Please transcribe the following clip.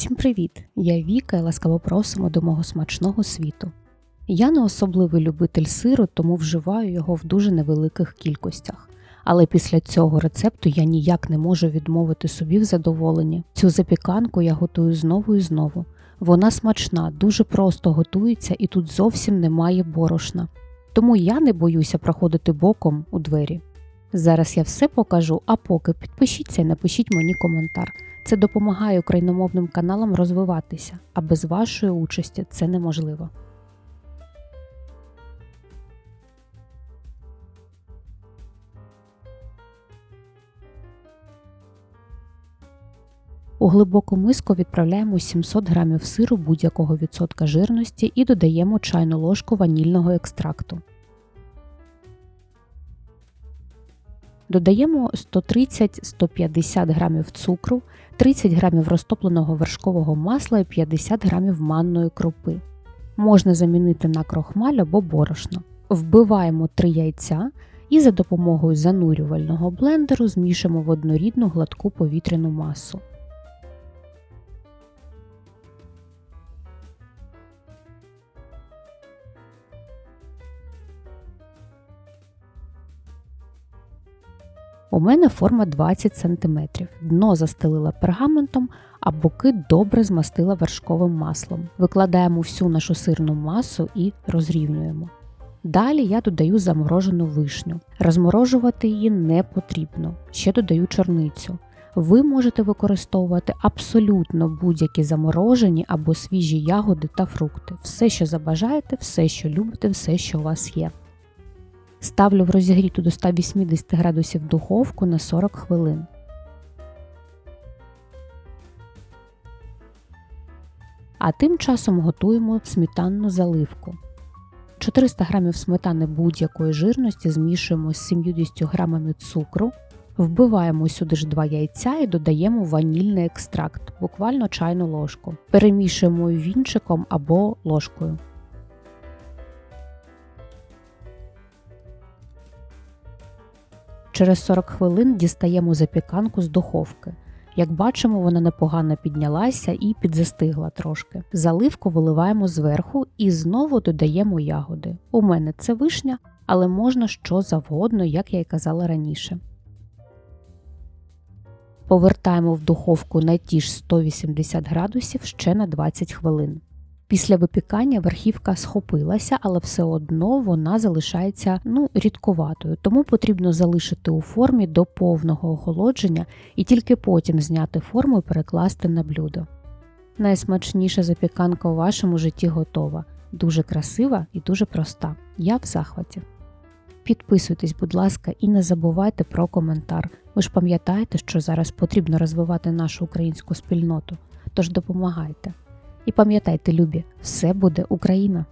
Всім привіт! Я Віка і ласкаво просимо до мого смачного світу. Я не особливий любитель сиру, тому вживаю його в дуже невеликих кількостях. Але після цього рецепту я ніяк не можу відмовити собі в задоволенні. Цю запіканку я готую знову і знову. Вона смачна, дуже просто готується і тут зовсім немає борошна. Тому я не боюся проходити боком у двері. Зараз я все покажу, а поки підпишіться і напишіть мені коментар. Це допомагає україномовним каналам розвиватися, а без вашої участі це неможливо. У глибоку миску відправляємо 700 г сиру будь-якого відсотка жирності і додаємо чайну ложку ванільного екстракту. Додаємо 130-150 г цукру, 30 г розтопленого вершкового масла і 50 грамів манної крупи. Можна замінити на крохмаль або борошно. Вбиваємо 3 яйця і за допомогою занурювального блендеру змішуємо в однорідну гладку повітряну масу. У мене форма 20 см. Дно застелила пергаментом, а боки добре змастила вершковим маслом. Викладаємо всю нашу сирну масу і розрівнюємо. Далі я додаю заморожену вишню. Розморожувати її не потрібно. Ще додаю чорницю. Ви можете використовувати абсолютно будь-які заморожені або свіжі ягоди та фрукти. Все, що забажаєте, все, що любите, все, що у вас є. Ставлю в розігріту до 180 градусів духовку на 40 хвилин. А тим часом готуємо сметанну заливку. 400 г сметани будь-якої жирності змішуємо з 70 г цукру, вбиваємо сюди ж 2 яйця і додаємо ванільний екстракт, буквально чайну ложку. Перемішуємо вінчиком або ложкою. Через 40 хвилин дістаємо запіканку з духовки. Як бачимо, вона непогано піднялася і підзастигла трошки. Заливку виливаємо зверху і знову додаємо ягоди. У мене це вишня, але можна що завгодно, як я й казала раніше. Повертаємо в духовку на ті ж 180 градусів ще на 20 хвилин. Після випікання верхівка схопилася, але все одно вона залишається ну, рідковатою, тому потрібно залишити у формі до повного охолодження і тільки потім зняти форму і перекласти на блюдо. Найсмачніша запіканка у вашому житті готова, дуже красива і дуже проста. Я в захваті. Підписуйтесь, будь ласка, і не забувайте про коментар. Ви ж пам'ятаєте, що зараз потрібно розвивати нашу українську спільноту, тож допомагайте. І пам'ятайте, любі, все буде Україна!